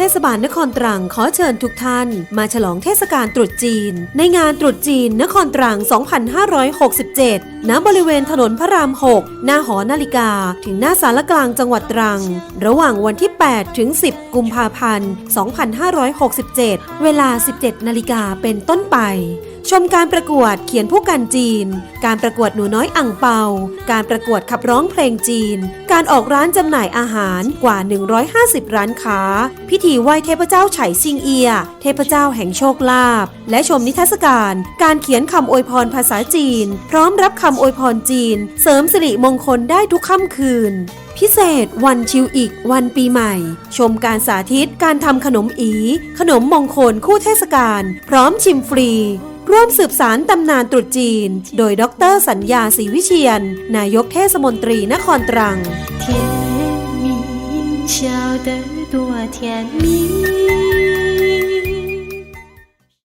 เทศบาลนครตรังขอเชิญทุกท่าน มาฉลองเทศกาลตรุษจีน ในงานตรุษจีนนครตรัง 2567 ณ บริเวณถนนพระราม 6 หน้าหอนาฬิกา ถึงหน้าสารกลางจังหวัดตรัง ระหว่างวันที่ 8 ถึง 10 กุมภาพันธ์ 2567 เวลา 17 นาฬิกาเป็นต้นไป ชมการประกวดเขียนผู้กันจีน การประกวดหนูน้อยอ่างเปา การประกวดขับร้องเพลงจีน การออกร้านจำหน่ายอาหารกว่า 150 ร้านค้า พิธีไหว้เทพเจ้าไฉซิงเอีย เทพเจ้าแห่งโชคลาภและชมนิทรรศการ การเขียนคำอวยพรภาษาจีน พร้อมรับคำอวยพรจีน เสริมสิริมงคลได้ทุกค่ำคืนพิเศษวันชิวอีกวันปีใหม่ ชมการสาธิตการทำขนมอี ขนมมงคลคู่เทศกาลพร้อมชิมฟรี ร่วมสืบสารตำนานตรุษจีน โดยดรสัญญาศรีวิเชียน นายกเทศมนตรีนครตรัง 甜蜜，笑得多甜蜜。